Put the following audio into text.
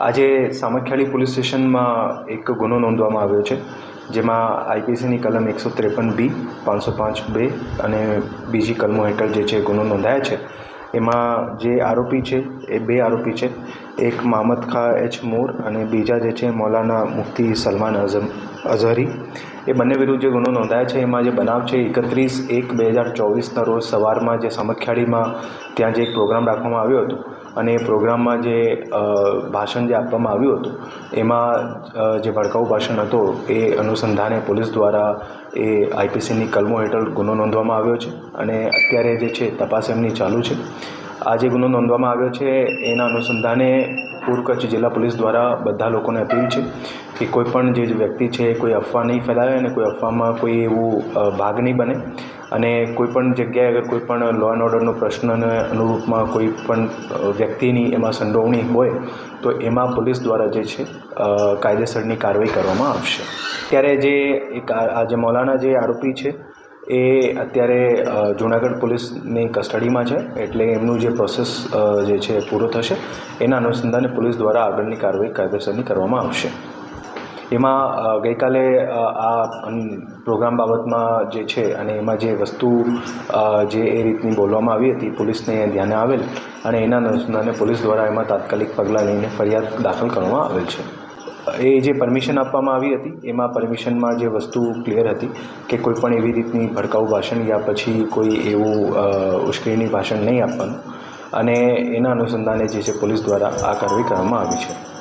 આજે સામખિયાળી પોલીસ સ્ટેશનમાં એક ગુનો નોંધવામાં આવ્યો છે, જેમાં આઈપીસીની કલમ એકસો ત્રેપન બી, પાંચસો પાંચ બે અને બીજી કલમો હેઠળ જે છે ગુનો નોંધાયા છે. એમાં જે આરોપી છે, એ બે આરોપી છે, એક મામદ ખા એચ મોર અને બીજા જે છે મૌલાના મુફ્તી સલમાન અઝમ અઝહરી. એ બંને વિરુદ્ધ જે ગુનો નોંધાયા છે, એમાં જે બનાવ છે, એકત્રીસ એક બે હજાર ચોવીસના રોજ સવારમાં જે સમખ્યાળીમાં ત્યાં જે એક પ્રોગ્રામ રાખવામાં આવ્યો હતો અને એ પ્રોગ્રામમાં જે ભાષણ જે આપવામાં આવ્યું હતું, એમાં જે ભડકાઉ ભાષણ હતો, એ અનુસંધાને પોલીસ દ્વારા એ આઈપીસીની કલમો હેઠળ ગુનો નોંધવામાં આવ્યો છે અને અત્યારે જે છે, તપાસ એમની ચાલુ છે. આ જે ગુનો નોંધવામાં આવ્યો છે, એના અનુસંધાને પૂર્વ કચ્છ જિલ્લા પોલીસ દ્વારા બધા લોકોને અપીલ છે કે કોઈ પણ જે વ્યક્તિ છે, કોઈ અફવા નહીં ફેલાવે અને કોઈ અફવામાં કોઈ એવું ભાગ નહીં બને. અને કોઈ પણ જગ્યાએ અગર કોઈ પણ લો એન્ડ ઓર્ડરનો પ્રશ્નને અનુરૂપમાં કોઈ પણ વ્યક્તિની એમાં સંડોવણી હોય, તો એમાં પોલીસ દ્વારા જે છે કાયદેસરની કાર્યવાહી કરવામાં આવશે. ત્યારે જે એક આ જે મૌલાના જે આરોપી છે એ અત્યારે જુનાગઢ પોલીસની કસ્ટડીમાં છે. એટલે એમનું જે પ્રોસેસ જે છે પૂરો થશે. એના અનુસંધાને પોલીસ દ્વારા આગળની કાર્યવાહી કાયદેસરની કરવામાં આવશે. એમાં ગઈકાલે આ પ્રોગ્રામ બાબતમાં જે છે અને એમાં જે વસ્તુ જે એ રીતની બોલવામાં આવી હતી, પોલીસને ધ્યાને આવેલ અને એના અનુસંધાને પોલીસ દ્વારા એમાં તાત્કાલિક પગલાં લઈને ફરિયાદ દાખલ કરવામાં આવેલ છે. એ જે પરમિશન આપવામાં આવી હતી, એમાં પરમિશનમાં જે વસ્તુ ક્લિયર હતી કે કોઈ પણ એવી રીતની ભડકાઉ ભાષણ યા પછી કોઈ એવું ઉશ્કેરણી ભાષણ નહીં આપવાનું. અને એના અનુસંધાને જે છે પોલીસ દ્વારા આ કાર્યવાહી કરવામાં આવી છે.